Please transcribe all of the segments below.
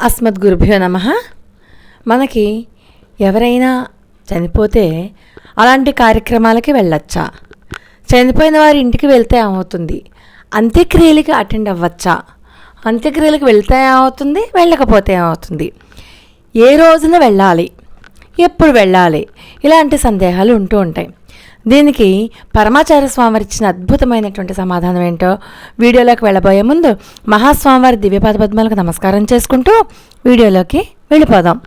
అస్మద్గురుభ్యో నమ. మనకి ఎవరైనా చనిపోతే అలాంటి కార్యక్రమాలకి వెళ్ళొచ్చా? చనిపోయిన వారి ఇంటికి వెళ్తే ఏమవుతుంది? అంత్యక్రియలకి అటెండ్ అవ్వచ్చా? అంత్యక్రియలకు వెళ్తే ఏమవుతుంది? వెళ్ళకపోతే ఏమవుతుంది? ఏ రోజున వెళ్ళాలి? ఎప్పుడు వెళ్ళాలి? ఇలాంటి సందేహాలు ఉంటూ ఉంటాయి. దీనికి పరమాచార్య స్వామివారు ఇచ్చిన అద్భుతమైనటువంటి సమాధానం ఏంటో వీడియోలోకి వెళ్ళబోయే ముందు మహాస్వామివారి దివ్యపాద పద్మాలకు నమస్కారం చేసుకుంటూ వీడియోలోకి వెళ్ళిపోదాం.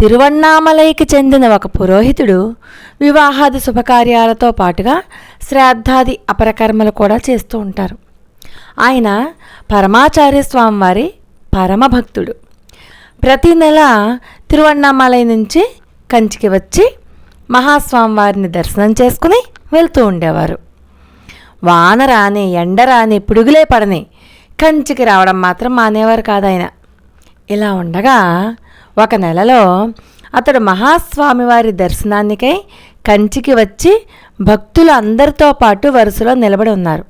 తిరువన్నామలైకి చెందిన ఒక పురోహితుడు వివాహాది శుభకార్యాలతో పాటుగా శ్రాద్ధాది అపరకర్మలు కూడా చేస్తూ ఉంటారు. ఆయన పరమాచార్య స్వామివారి పరమభక్తుడు. ప్రతి నెల తిరువన్నామలై నుంచి కంచికి వచ్చి మహాస్వామివారిని దర్శనం చేసుకుని వెళ్తూ ఉండేవారు. వాన రాని ఎండ రాని పిడుగులే పడని కంచికి రావడం మాత్రం మానేవారు కాదాయన. ఇలా ఉండగా ఒక నెలలో అతడు మహాస్వామివారి దర్శనానికై కంచికి వచ్చి భక్తులు అందరితో పాటు వరుసలో నిలబడి ఉన్నారు.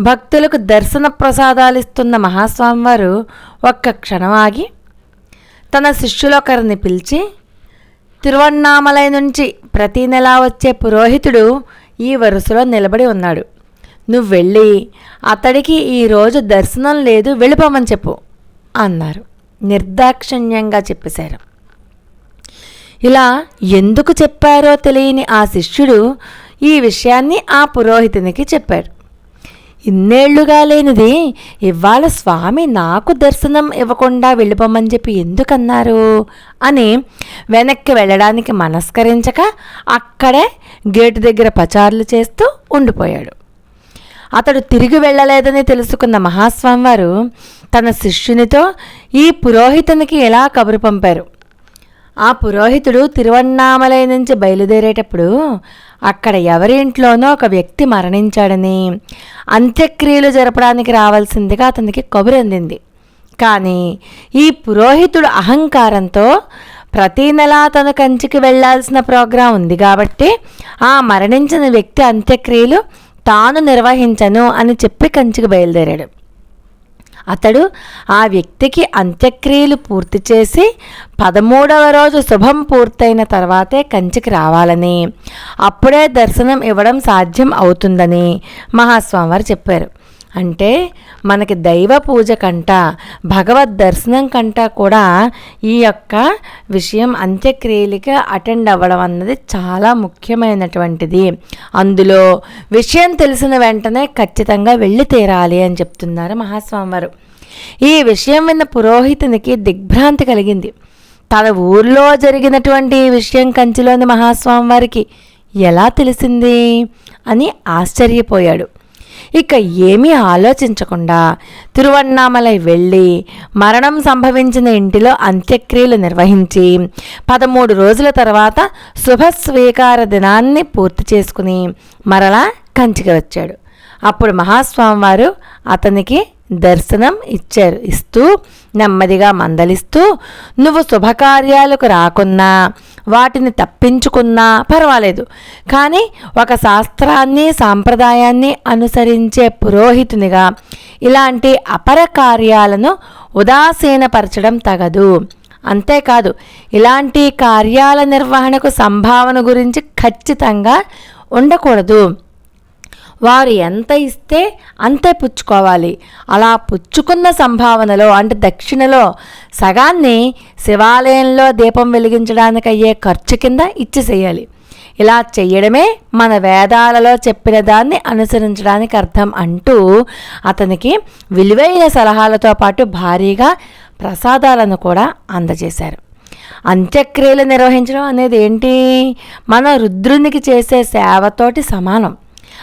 భక్తులకు దర్శన ప్రసాదాలు ఇస్తున్న మహాస్వామివారు ఒక్క క్షణం ఆగి తన శిష్యులొకరిని పిలిచి తిరువన్నామలై నుంచి ప్రతి నెలా వచ్చే పురోహితుడు ఈ వరుసలో నిలబడి ఉన్నాడు. నువ్వు వెళ్ళి అతడికి ఈరోజు దర్శనం లేదు వెళ్ళిపోమని చెప్పు అన్నారు. నిర్దాక్షిణ్యంగా చెప్పేశారు. ఇలా ఎందుకు చెప్పారో తెలియని ఆ శిష్యుడు ఈ విషయాన్ని ఆ పురోహితునికి చెప్పాడు. ఇన్నేళ్ళుగా లేనిది. ఇవాళ స్వామి నాకు దర్శనం ఇవ్వకుండా వెళ్ళిపోమని చెప్పి ఎందుకన్నారు? అని వెనక్కి వెళ్ళడానికి మనస్కరించక అక్కడే గేటు దగ్గర పచారులు చేస్తూ ఉండిపోయాడు. అతడు తిరిగి వెళ్ళలేదని తెలుసుకున్న మహాస్వామి వారు తన శిష్యునితో ఈ పురోహితునికి ఎలా కబురు పంపారు? ఆ పురోహితుడు తిరువన్నామలై నుంచి బయలుదేరేటప్పుడు అక్కడ ఎవరి ఇంట్లోనో ఒక వ్యక్తి మరణించాడని అంత్యక్రియలు జరపడానికి రావాల్సిందిగా అతనికి కబురు అందింది. కానీ ఈ పురోహితుడు అహంకారంతో ప్రతీ నెలా తన కంచికి వెళ్ళాల్సిన ప్రోగ్రాం ఉంది కాబట్టి ఆ మరణించిన వ్యక్తి అంత్యక్రియలు తాను నిర్వహించను అని చెప్పి కంచికి బయలుదేరాడు. అతడు ఆ వ్యక్తికి అంత్యక్రియలు పూర్తి చేసి పదమూడవ రోజు శుభం పూర్తయిన తర్వాతే కంచికి రావాలని. అప్పుడే దర్శనం ఇవ్వడం సాధ్యం అవుతుందని మహాస్వామివారు చెప్పారు. అంటే మనకి దైవ పూజ కంట భగవద్ దర్శనం కంట కూడా ఈ యొక్క విషయం అంత్యక్రియలకి అటెండ్ అవ్వడం అన్నది చాలా ముఖ్యమైనటువంటిది. అందులో విషయం తెలిసిన వెంటనే ఖచ్చితంగా వెళ్ళి తీరాలి అని చెప్తున్నారు మహాస్వామివారు. ఈ విషయం విన్న పురోహితునికి దిగ్భ్రాంతి కలిగింది. తన ఊర్లో జరిగినటువంటి విషయం కంచిలోని మహాస్వామివారికి ఎలా తెలిసింది అని ఆశ్చర్యపోయాడు. ఇక ఏమీ ఆలోచించకుండా తిరువన్నామలై వెళ్ళి మరణం సంభవించిన ఇంటిలో అంత్యక్రియలు నిర్వహించి పదమూడు రోజుల తర్వాత శుభ స్వీకార దినాన్ని పూర్తి చేసుకుని మరలా కంచికి వచ్చాడు. అప్పుడు మహాస్వామివారు అతనికి దర్శనం ఇచ్చారు ఇస్తూ నెమ్మదిగా మందలిస్తూ నువ్వు శుభకార్యాలకు రాకున్నా వాటిని తప్పించుకున్నా పర్వాలేదు. కానీ ఒక శాస్త్రాన్ని సాంప్రదాయాన్ని అనుసరించే పురోహితునిగా ఇలాంటి అపర కార్యాలను ఉదాసీనపరచడం తగదు. అంతేకాదు ఇలాంటి కార్యాల నిర్వహణకు సంభావన గురించి ఖచ్చితంగా ఉండకూడదు. వారు ఎంత ఇస్తే అంతే పుచ్చుకోవాలి. అలా పుచ్చుకున్న సంభావనలో అంటే దక్షిణలో సగాన్ని శివాలయంలో దీపం వెలిగించడానికి అయ్యే ఖర్చు కింద ఇచ్చేసేయాలి. ఇలా చెయ్యడమే మన వేదాలలో చెప్పిన దాన్ని అనుసరించడానికి అర్థం అంటూ అతనికి విలువైన సలహాలతో పాటు భారీగా ప్రసాదాలను కూడా అందజేశారు. అంత్యక్రియలు నిర్వహించడం అనేది ఏంటి? మన రుద్రునికి చేసే సేవతోటి సమానం.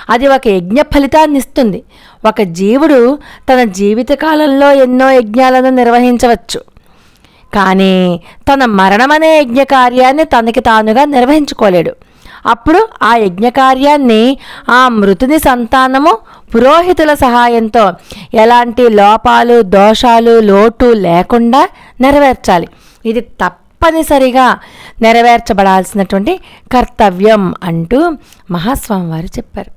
అది ఒక యజ్ఞ ఫలితాన్ని ఇస్తుంది. ఒక జీవుడు తన జీవితకాలంలో ఎన్నో యజ్ఞాలను నిర్వహించవచ్చు. కానీ తన మరణమనే యజ్ఞ కార్యాన్ని తనకి తానుగా నిర్వహించుకోలేడు. అప్పుడు ఆ యజ్ఞ కార్యాన్ని ఆ మృతుని సంతానము పురోహితుల సహాయంతో ఎలాంటి లోపాలు దోషాలు లోటు లేకుండా నెరవేర్చాలి. ఇది తప్పనిసరిగా నెరవేర్చబడాల్సినటువంటి కర్తవ్యం అంటూ మహాస్వామి వారు చెప్పారు.